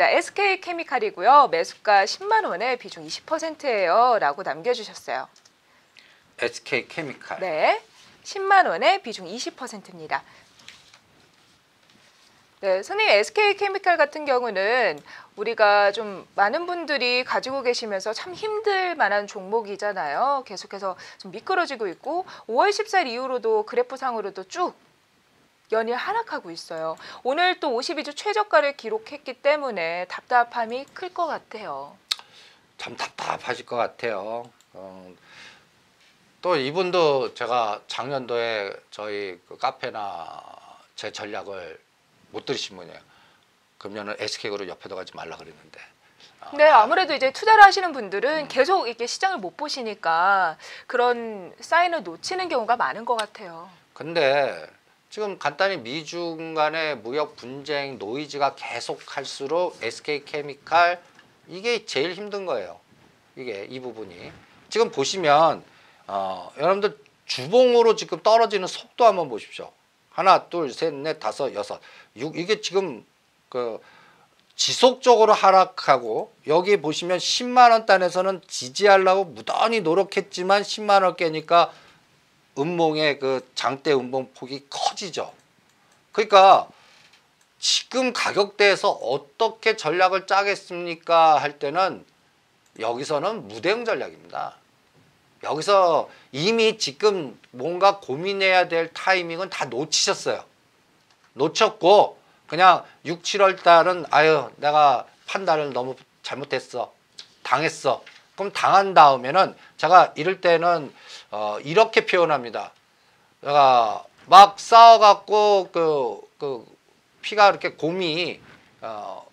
자, SK 케미칼이고요. 매수가 10만 원에 비중 20%예요. 라고 남겨주셨어요. SK 케미칼. 네. 10만 원에 비중 20%입니다. 네, 선생님 SK 케미칼 같은 경우는 우리가 좀 많은 분들이 가지고 계시면서 참 힘들 만한 종목이잖아요. 계속해서 좀 미끄러지고 있고 5월 14일 이후로도 그래프상으로도 쭉 연일 하락하고 있어요. 오늘 또 52주 최저가를 기록했기 때문에 답답함이 클 것 같아요. 참 답답하실 것 같아요. 어, 또 이분도 제가 작년도에 저희 그 카페나 제 전략을 못 들으신 분이에요. 그러면은 SK그룹 옆에도 가지 말라 그랬는데. 어, 네, 아무래도 이제 투자를 하시는 분들은 계속 이렇게 시장을 못 보시니까 그런 사인을 놓치는 경우가 많은 것 같아요. 근데 지금 간단히 미중 간의 무역 분쟁 노이즈가 계속할수록 SK 케미칼 이게 제일 힘든 거예요. 이게 이 부분이 지금 보시면 어, 여러분들 주봉으로 지금 떨어지는 속도 한번 보십시오. 하나, 둘, 셋, 넷, 다섯, 여섯, 육 이게 지금 그 지속적으로 하락하고 여기 보시면 10만 원 단에서는 지지하려고 무던히 노력했지만 10만 원 깨니까 음봉의 그 장대 음봉 폭이 커지죠. 그러니까 지금 가격대에서 어떻게 전략을 짜겠습니까 할 때는 여기서는 무대응 전략입니다. 여기서 이미 지금 뭔가 고민해야 될 타이밍은 다 놓치셨어요. 놓쳤고 그냥 6, 7월 달은 아유 내가 판단을 너무 잘못했어. 당했어. 그럼 당한 다음에는 제가 이럴 때는 어, 이렇게 표현합니다. 내가 막 싸워갖고 그, 그 피가 이렇게 곰이 어,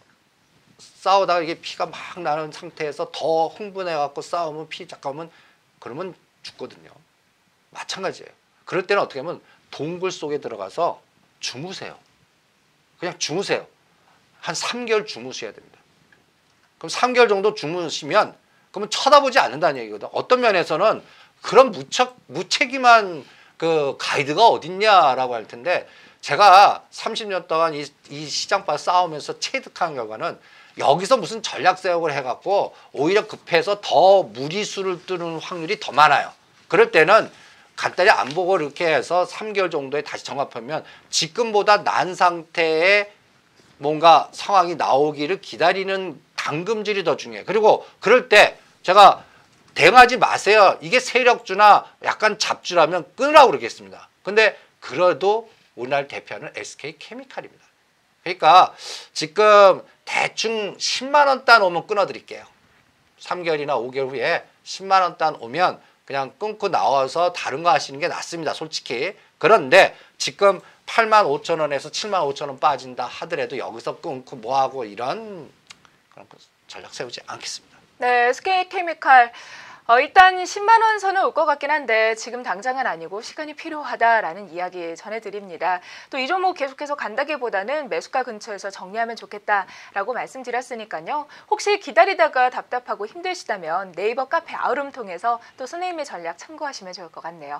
싸우다가 이게 피가 막 나는 상태에서 더 흥분해갖고 싸우면 피 잠깐만 그러면 죽거든요. 마찬가지예요. 그럴 때는 어떻게 하면 동굴 속에 들어가서 주무세요. 그냥 주무세요. 한 3개월 주무셔야 됩니다. 그럼 3개월 정도 주무시면 그러면 쳐다보지 않는다는 얘기거든. 어떤 면에서는 그런 무척 무책임한 그 가이드가 어딨냐라고 할 텐데 제가 30년 동안 이, 이 시장바 싸우면서 체득한 결과는 여기서 무슨 전략 세력을 해갖고 오히려 급해서 더 무리수를 뜨는 확률이 더 많아요. 그럴 때는 간단히 안 보고 이렇게 해서 3개월 정도에 다시 정합하면 지금보다 난 상태의 뭔가 상황이 나오기를 기다리는 당금질이 더 중요해요. 그리고 그럴 때 제가 대응하지 마세요. 이게 세력주나 약간 잡주라면 끊으라고 그러겠습니다. 근데 그래도 오늘 대표는 SK 케미칼입니다. 그러니까 지금 대충 10만 원 단 오면 끊어 드릴게요. 3개월이나 5개월 후에 10만 원 단 오면 그냥 끊고 나와서 다른 거 하시는 게 낫습니다. 솔직히. 그런데 지금 8만 5천 원에서 7만 5천 원 빠진다 하더라도 여기서 끊고 뭐하고 이런 그런 거 전략 세우지 않겠습니다. 네, SK 케미칼 어, 일단 10만 원 선은 올 것 같긴 한데 지금 당장은 아니고 시간이 필요하다라는 이야기 전해드립니다. 또 이 종목 계속해서 간다기보다는 매수가 근처에서 정리하면 좋겠다라고 말씀드렸으니까요. 혹시 기다리다가 답답하고 힘드시다면 네이버 카페 아우름 통해서 또 선생님의 전략 참고하시면 좋을 것 같네요.